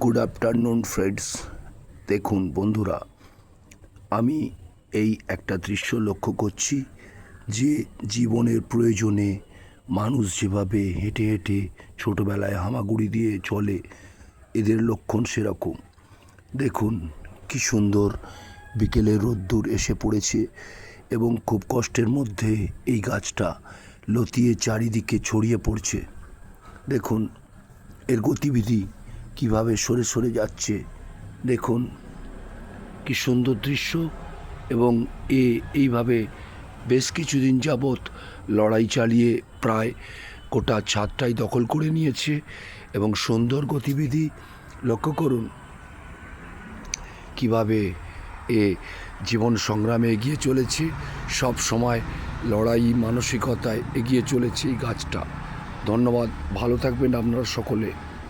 Good afternoon friends দেখুন, বন্ধুরা, আমি এই একটা দৃশ্য লক্ষ্য করছি যে জীবনের প্রয়োজনে মানুষ যেভাবে হেঁটে হেঁটে ছোটোবেলায় হামাগুড়ি দিয়ে চলে, এদের লক্ষণ সেরকম। দেখুন, কি সুন্দর বিকেলে রোদ্দুর এসে পড়েছে এবং খুব কষ্টের মধ্যে এই গাছটা লতিয়ে চারিদিকে ছড়িয়ে পড়ছে। দেখুন, এর গতিবিধি কীভাবে সরে সরে যাচ্ছে, দেখুন। কি সুন্দর দৃশ্য এবং এ, এইভাবে বেশ কিছুদিন যাবৎ লড়াই চালিয়ে প্রায় গোটা ছাদটাই দখল করে নিয়েছে এবং সুন্দর গতিবিধি লক্ষ্য করুন। কীভাবে এ জীবন সংগ্রামে এগিয়ে চলেছে, সব সময় লড়াই মানসিকতায় এগিয়ে চলেছে এই গাছটা। ধন্যবাদ, ভালো থাকবেন আপনারা সকলে।